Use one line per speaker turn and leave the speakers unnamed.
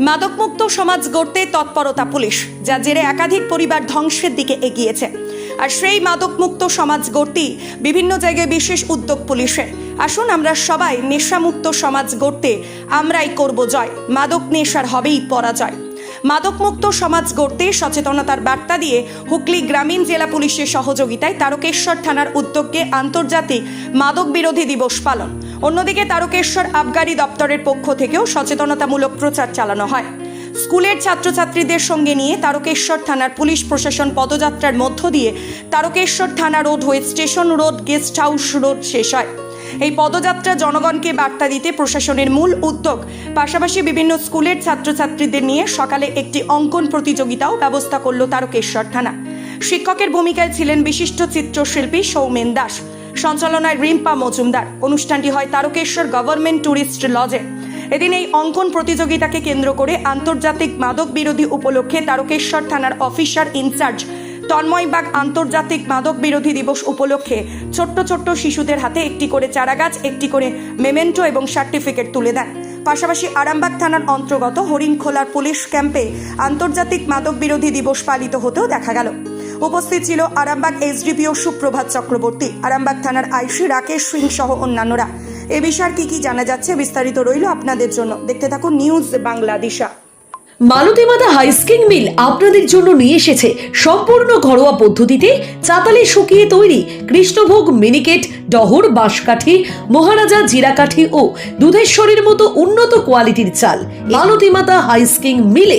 মাদকমুক্ত সমাজ গড়তে তৎপরতা পুলিশ, যা জেরে একাধিক পরিবার ধ্বংসের দিকে এগিয়েছে। আর সেই মাদকমুক্ত সমাজ গড়তেই বিভিন্ন জায়গায় বিশেষ উদ্যোগ পুলিশের। আসুন আমরা সবাই নেশামুক্ত সমাজ গড়তে আমরাই করব জয়। মাদক নেশার হবেই পরাজয়। মাদকমুক্ত সমাজ গড়তে সচেতনতার বার্তা দিয়ে হুগলি গ্রামীণ জেলা পুলিশের সহযোগিতায় তারকেশ্বর থানার উদ্যোগে আন্তর্জাতিক মাদক বিরোধী দিবস পালন। অন্যদিকে তারকেশ্বর আবগারি দপ্তরের পক্ষ থেকেও সচেতনতামূলক প্রচার চালানো হয়। স্কুলের ছাত্রছাত্রীদের সঙ্গে নিয়ে তারকেশ্বর থানার পুলিশ প্রশাসন পদযাত্রার মধ্য দিয়ে তারকেশ্বর থানা রোড হয়ে station road, guest house road শেষ হয়। এই পদযাত্রা জনগণকে বার্তা দিতে প্রশাসনের মূল উদ্যোগ, পাশাপাশি বিভিন্ন স্কুলের ছাত্রছাত্রীদের নিয়ে সকালে একটি অঙ্কন প্রতিযোগিতাও ব্যবস্থা করল তারকেশ্বর থানা। শিক্ষকের ভূমিকায় ছিলেন বিশিষ্ট চিত্রশিল্পী সৌমেন দাস। সঞ্চালনায় রিম্পা মজুমদার। অনুষ্ঠানটি হয় তারকেশ্বর গভর্নমেন্ট ট্যুরিস্ট লজে। এদিন এই অঙ্কন প্রতিযোগিতাকে কেন্দ্র করে আন্তর্জাতিক মাদক বিরোধী উপলক্ষে তারকেশ্বর থানার অফিসার ইনচার্জ তন্ময়বাগ আন্তর্জাতিক মাদক বিরোধী দিবস উপলক্ষে ছোট্ট ছোট্ট শিশুদের হাতে একটি করে চারাগাছ, একটি করে মেমেন্টো এবং সার্টিফিকেট তুলে দেন। পাশাপাশি আরামবাগ থানার অন্তর্গত হরিণখোলার পুলিশ ক্যাম্পে আন্তর্জাতিক মাদক বিরোধী দিবস পালিত হতেও দেখা গেল। উপস্থিত ছিল আরামবাগ এসডিপিও সুপ্রভাত চক্রবর্তী, আরামবাগ থানার আইসি রাকেশ সিং সহ অন্যান্যরা। এ বিষয়ে কি কি জানা যাচ্ছে বিস্তারিত রইল আপনাদের জন্য। দেখতে থাকুন নিউজ বাংলাদেশা
মালতীমাতা হাইস্কিং মিল আপনাদের জন্য নিয়ে এসেছে সম্পূর্ণ ঘরোয়া পদ্ধতিতে চাতালে শুকিয়ে তৈরি কৃষ্ণভোগ মিনিকেট, ডহর, বাঁশকাঠি, মহারাজা জিরাকাঠি ও দুধেশ্বরীর মতো উন্নত কোয়ালিটির চাল। মালতীমাতা হাইস্কিং মিলে